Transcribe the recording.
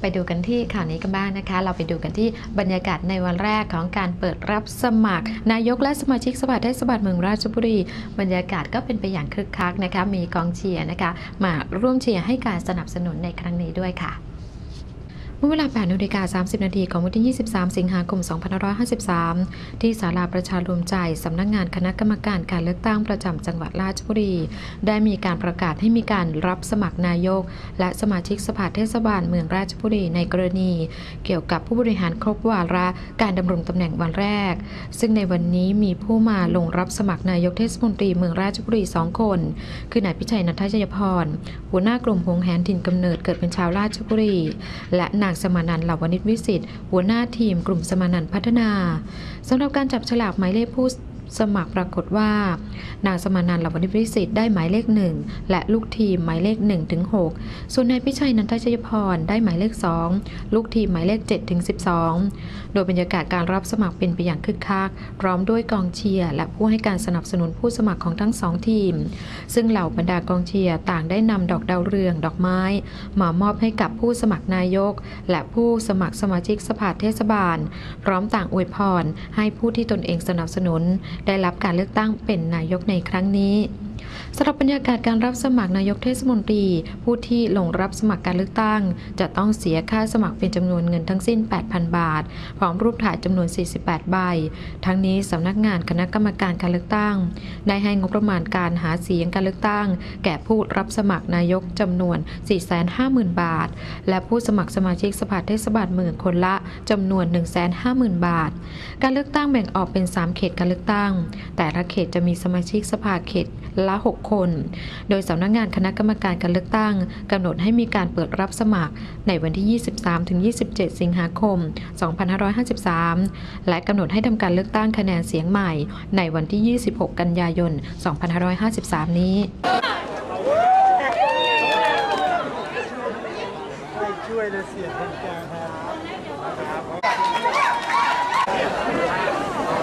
ไปดูกันที่ข่าวนี้กันบ้างนะคะ เราไปดูกันที่บรรยากาศในวันแรกของการเปิดรับสมัคร นายกและสมาชิกสภาเทศบาลเมืองราชบุรี บรรยากาศก็เป็นไปอย่างคึกคักนะคะ มีกองเชียร์นะคะ มาร่วมเชียร์ให้การสนับสนุนในครั้งนี้ด้วยค่ะ เมื่อเวลา8นาฬิกา30 นาทีของวันที่ 23 สิงหาคม 2553 ที่ศาลาประชารวมใจ สำนักงานคณะกรรมการการเลือกตั้งประจำจังหวัดราชบุรี ได้มีการประกาศให้มีการรับสมัครนายก และสมาชิกสภาเทศบาลเมืองราชบุรีในกรณี เกี่ยวกับผู้บริหารครบวาระการดำรงตำแหน่งวันแรก ซึ่งในวันนี้มีผู้มาลงรับสมัครนายกเทศมนตรีเมืองราชบุรีสองคน คือนายพิชัยนัทชัยพร หัวหน้ากลุ่มหงแหนถิ่นกำเนิดเกิดเป็นชาวราชบุรี และนายงสมานันท์เหล่าวณิชวิสิทธิ์หัวหน้าทีมกลุ่มสมานันท์พัฒนาสำหรับการจับฉลากหมายเลขผู้ สมัครปรากฏว่า นางสมานันเหล่าวณิชวิสิทธิ์ได้หมายเลขหนึ่งและลูกทีมหมายเลข1ถึง6ส่วนนายพิชัยนันทชัยพรได้หมายเลข 2 ลูกทีมหมายเลข7ถึง12 โดยบรรยากาศการรับสมัครเป็นไปอย่างคึกคัก พร้อมด้วยกองเชียร์และผู้ให้การสนับสนุนผู้สมัครของทั้งสองทีม ซึ่งเหล่าบรรดากองเชียร์ต่างได้นำดอกดาวเรืองดอกไม้ มามอบให้กับผู้สมัครนายก และผู้สมัครสมาชิกสภาเทศบาล พร้อมต่างอวยพรให้ผู้ที่ตนเองสนับสนุนได้รับการเลือกตั้งเป็นนายกในครั้งนี้ สำหรับบรรยากาศการรับสมัครนายกเทศมนตรี ผู้ที่ลงรับสมัครการเลือกตั้ง จะต้องเสียค่าสมัครเป็นจำนวนเงินทั้งสิ้น 8,000 บาท พร้อมรูปถ่ายจำนวน 48 ใบ ทั้งนี้สำนักงานคณะกรรมการการเลือกตั้ง ได้ให้งบประมาณการหาเสียงการเลือกตั้ง แก่ผู้รับสมัครนายกจำนวน 450,000 บาท และผู้สมัครสมาชิกสภาเทศบาลเมืองคนละจำนวน 150,000 บาท การเลือกตั้งแบ่งออกเป็น 3 เขตการเลือกตั้ง แต่ละเขตจะมีสมาชิกสภาเขตละละ 6 คน โดยสำนักงานคณะกรรมการการเลือกตั้งกำหนดให้มีการเปิดรับสมัครในวันที่ 23-27 สิงหาคม 2553 และกำหนดให้ทำการเลือกตั้งคะแนนเสียงใหม่ในวันที่ 26 กันยายน 2553 นี้ช่วยเลยเสียงคนกลางครับ